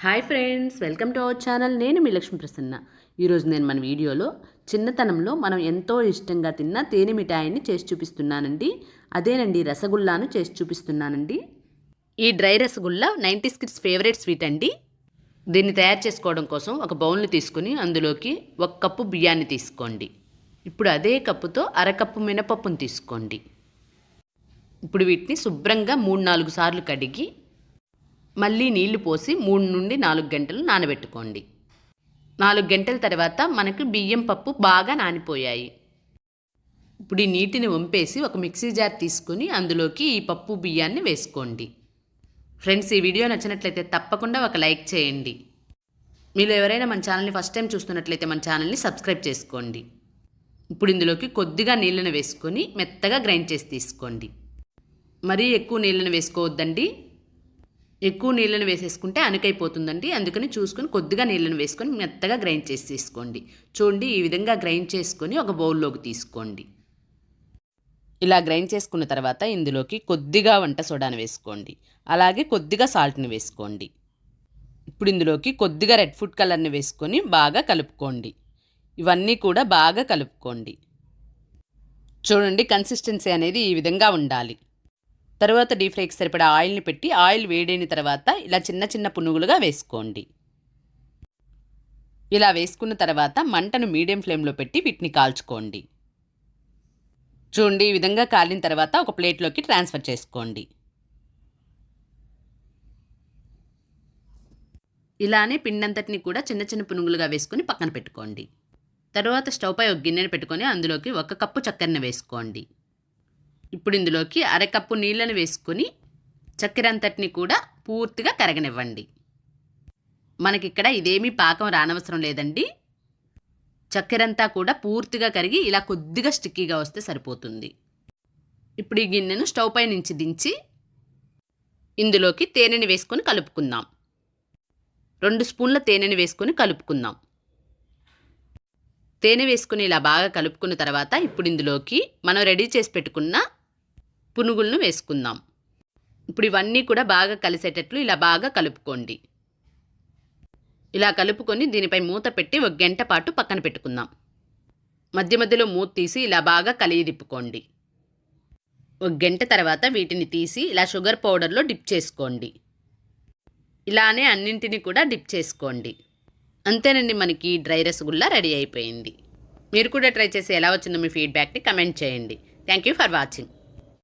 Hi friends welcome to our channel. నేను మీ లక్ష్మీ ప్రసన్న. ఈరోజు నేను మన వీడియోలో చిన్నతనంలో మనం ఎంతో ఇష్టంగా తిన్న తేనె మిఠాయిని చేసి చూపిస్తున్నానండి. అదేనండి రసగుల్లాను చేసి చూపిస్తున్నానండి. ఈ dry rasgulla ninety kids favourite sweet అండి. దీన్ని తయారు చేసుకోవడం కోసం ఒక బౌల్ని తీసుకుని అందులోకి ఒక కప్పు బియ్యాన్ని తీసుకోండి. ఇప్పుడు అదే కప్పుతో అరకప్పు మినపప్పును తీసుకోండి. ఇప్పుడు వీటిని శుభ్రంగా మూడు నాలుగు సార్లు కడిగి మళ్ళీ నీళ్ళు పోసి మూడు నుండి నాలుగు గంటలు నానబెట్టుకోండి. నాలుగు గంటల తర్వాత మనకు బియ్యం పప్పు బాగా నానిపోయాయి. ఇప్పుడు ఈ నీటిని వంపేసి ఒక మిక్సీ జార్ తీసుకుని అందులోకి ఈ పప్పు బియ్యాన్ని వేసుకోండి. ఫ్రెండ్స్ ఈ వీడియో నచ్చినట్లయితే తప్పకుండా ఒక లైక్ చేయండి. మీరు ఎవరైనా మన ఛానల్ని ఫస్ట్ టైం చూస్తున్నట్లయితే మన ఛానల్ని సబ్స్క్రైబ్ చేసుకోండి. ఇప్పుడు ఇందులోకి కొద్దిగా నీళ్ళను వేసుకొని మెత్తగా గ్రైండ్ చేసి తీసుకోండి. మరీ ఎక్కువ నీళ్ళను వేసుకోవద్దండి. ఎక్కువ నీళ్ళను వేసేసుకుంటే అనుకైపోతుందండి అందుకని చూసుకొని కొద్దిగా నీళ్ళను వేసుకొని మెత్తగా గ్రైండ్ చేసి తీసుకోండి. చూడండి ఈ విధంగా గ్రైండ్ చేసుకొని ఒక బౌల్లోకి తీసుకోండి. ఇలా గ్రైండ్ చేసుకున్న తర్వాత ఇందులోకి కొద్దిగా వంట సోడాను వేసుకోండి. అలాగే కొద్దిగా సాల్ట్ని వేసుకోండి. ఇప్పుడు ఇందులోకి కొద్దిగా రెడ్ ఫుడ్ కలర్ని వేసుకొని బాగా కలుపుకోండి. ఇవన్నీ కూడా బాగా కలుపుకోండి. చూడండి కన్సిస్టెన్సీ అనేది ఈ విధంగా ఉండాలి. తర్వాత డీప్ ఫ్రైకి సరిపడా ఆయిల్ని పెట్టి ఆయిల్ వేడైన తర్వాత ఇలా చిన్న చిన్న పునుగులుగా వేసుకోండి. ఇలా వేసుకున్న తర్వాత మంటను మీడియం ఫ్లేమ్లో పెట్టి వీటిని కాల్చుకోండి. చూడండి ఈ విధంగా కాలిన తర్వాత ఒక ప్లేట్లోకి ట్రాన్స్ఫర్ చేసుకోండి. ఇలానే పిండంతటిని కూడా చిన్న చిన్న పునుగులుగా వేసుకొని పక్కన పెట్టుకోండి. తర్వాత స్టవ్పై ఒక గిన్నెను పెట్టుకొని అందులోకి ఒక కప్పు చక్కెరను వేసుకోండి. ఇప్పుడు ఇందులోకి అరకప్పు నీళ్ళను వేసుకొని చక్కెర అంతటిని కూడా పూర్తిగా కరగనివ్వండి. మనకిక్కడ ఇదేమీ పాకం రానవసరం లేదండి. చక్కెరంతా కూడా పూర్తిగా కరిగి ఇలా కొద్దిగా స్టిక్కీగా వస్తే సరిపోతుంది. ఇప్పుడు ఈ గిన్నెను స్టవ్ పై నుంచి దించి ఇందులోకి తేనెని వేసుకొని కలుపుకుందాం. రెండు స్పూన్ల తేనెని వేసుకొని కలుపుకుందాం. తేనె వేసుకుని ఇలా బాగా కలుపుకున్న తర్వాత ఇప్పుడు ఇందులోకి మనం రెడీ చేసి పెట్టుకున్న పునుగులను వేసుకుందాం. ఇప్పుడు ఇవన్నీ కూడా బాగా కలిసేటట్లు ఇలా బాగా కలుపుకోండి. ఇలా కలుపుకొని దీనిపై మూత పెట్టి ఒక గంట పాటు పక్కన పెట్టుకుందాం. మధ్య మధ్యలో మూత తీసి ఇలా బాగా కలియదిప్పుకోండి ఒక గంట తర్వాత వీటిని తీసి ఇలా షుగర్ పౌడర్లో డిప్ చేసుకోండి. ఇలానే అన్నింటినీ కూడా డిప్ చేసుకోండి. అంతేనండి మనకి డ్రై రసగుల్లా రెడీ అయిపోయింది. మీరు కూడా ట్రై చేసి ఎలా వచ్చిందో మీ ఫీడ్బ్యాక్ని కమెంట్ చేయండి. Thank you for watching.